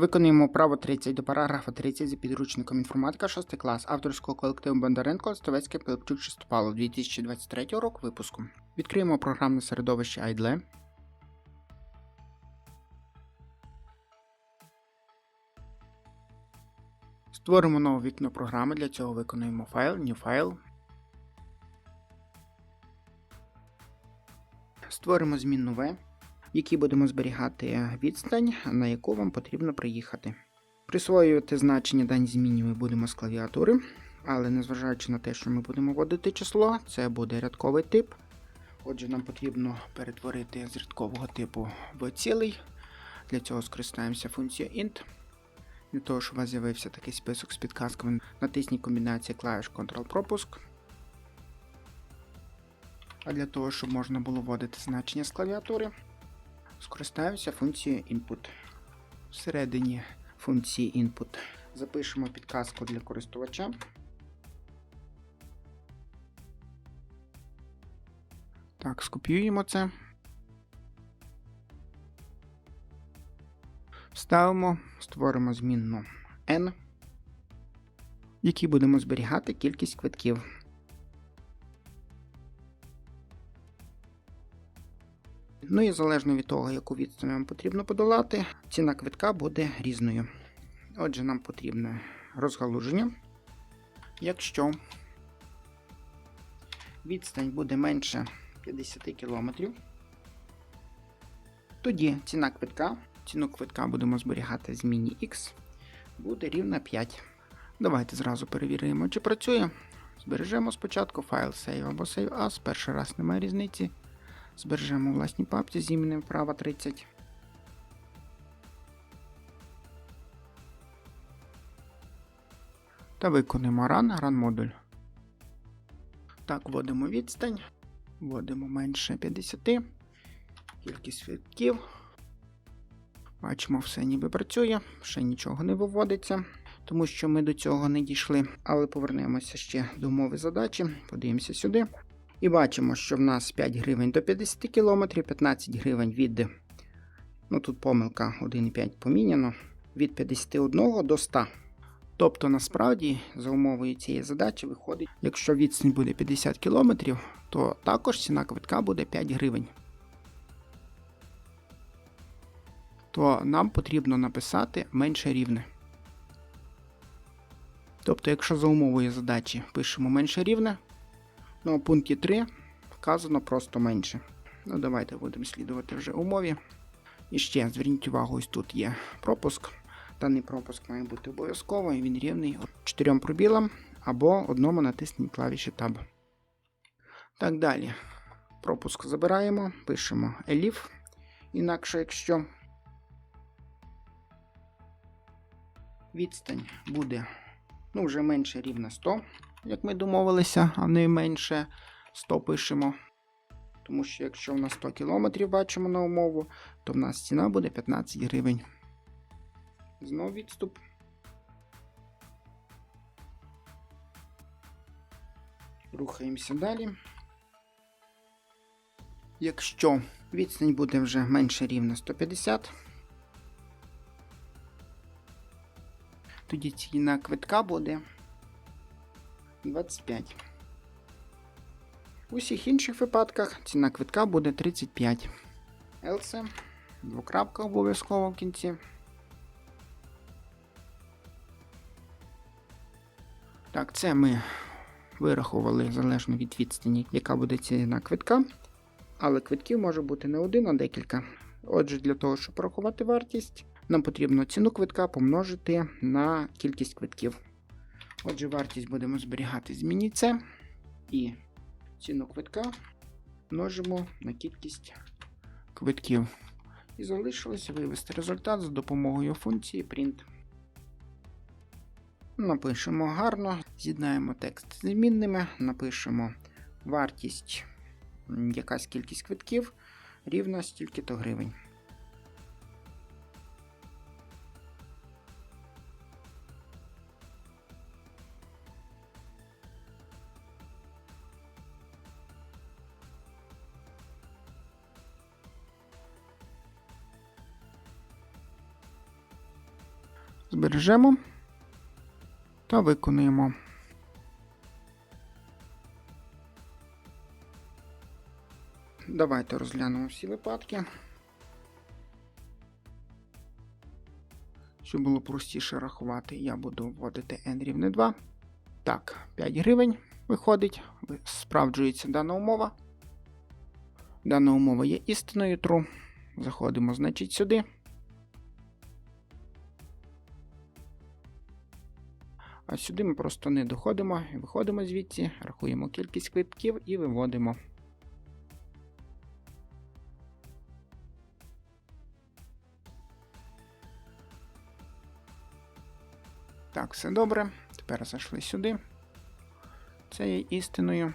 Виконуємо право 30 до параграфа 30 за підручником інформатика 6 клас авторського колективу Бондаренко Остовецький Пилипчук Чистопало 2023 року випуску. Відкриємо програмне середовище IDLE. Створимо нове вікно програми. Для цього виконуємо файл, New File. Створимо змінну V, в якій будемо зберігати відстань, на яку вам потрібно приїхати. Присвоювати значення даній зміні ми будемо з клавіатури, але незважаючи на те, що ми будемо вводити число, це буде рядковий тип. Отже, нам потрібно перетворити з рядкового типу в цілий. Для цього скористаємося функцією int. Для того, щоб у вас з'явився такий список з підказками, натисніть комбінацію клавіш Ctrl-пропуск. А для того, щоб можна було вводити значення з клавіатури, скористаємося функцією input. Всередині функції input запишемо підказку для користувача. Так, скопіюємо це. Вставимо, створимо змінну n, в якій будемо зберігати кількість квитків. Ну і залежно від того, яку відстань вам потрібно подолати, ціна квитка буде різною. Отже, нам потрібне розгалуження. Якщо відстань буде менше 50 км, тоді ціна квитка, ціну квитка будемо зберігати в зміні X, буде рівна 5. Давайте зразу перевіримо, чи працює. Збережемо спочатку файл save або save as, перший раз немає різниці. Збережемо у власній папці з іменем права 30. Та виконуємо run, run модуль. Так, вводимо відстань. Вводимо менше 50. Кількість квитків. Бачимо, все ніби працює, ще нічого не виводиться, тому що ми до цього не дійшли. Але повернемося ще до умови задачі. Подивимося сюди. І бачимо, що в нас 5 гривень до 50 км, 15 гривень від. Ну тут помилка 1,5 поміняно. Від 51 до 100. Тобто, насправді, за умовою цієї задачі виходить, якщо відстань буде 50 км, то також ціна квитка буде 5 гривень. То нам потрібно написати менше рівне. Тобто, якщо за умовою задачі пишемо менше рівне, Ну, у пункті 3 вказано просто менше. Ну, давайте будемо слідувати вже умові. І ще зверніть увагу, ось тут є пропуск. Даний пропуск має бути обов'язково, і він рівний 4 пробілам або одному натисніть клавіші Tab. Так далі. Пропуск забираємо, пишемо elif. Інакше, якщо відстань буде ну, вже менше рівна 100 як ми домовилися, а не менше 100 пишемо. Тому що якщо в нас 100 км бачимо на умову, то в нас ціна буде 15 гривень. Знову відступ. Рухаємося далі. Якщо відстань буде вже менше рівна 150, тоді ціна квитка буде 25. У всіх інших випадках ціна квитка буде 35. Else. Двокрапка обов'язково в кінці. Так, це ми вирахували залежно від відстані, яка буде ціна квитка. Але квитків може бути не один, а декілька. Отже, для того, щоб порахувати вартість, нам потрібно ціну квитка помножити на кількість квитків. Отже, вартість будемо зберігати зміні це. І ціну квитка множимо на кількість квитків. І залишилося вивести результат за допомогою функції print. Напишемо гарно, з'єднаємо текст з змінними, напишемо вартість, якась кількість квитків рівна стільки-то гривень. Збережемо та виконуємо. Давайте розглянемо всі випадки. Щоб було простіше рахувати, я буду вводити n рівне 2. Так, 5 гривень виходить, справджується дана умова. Дана умова є істинною true. Заходимо, значить, сюди. А сюди ми просто не доходимо, виходимо звідси, рахуємо кількість квитків і виводимо. Так, все добре. Тепер зайшли сюди. Це є істиною.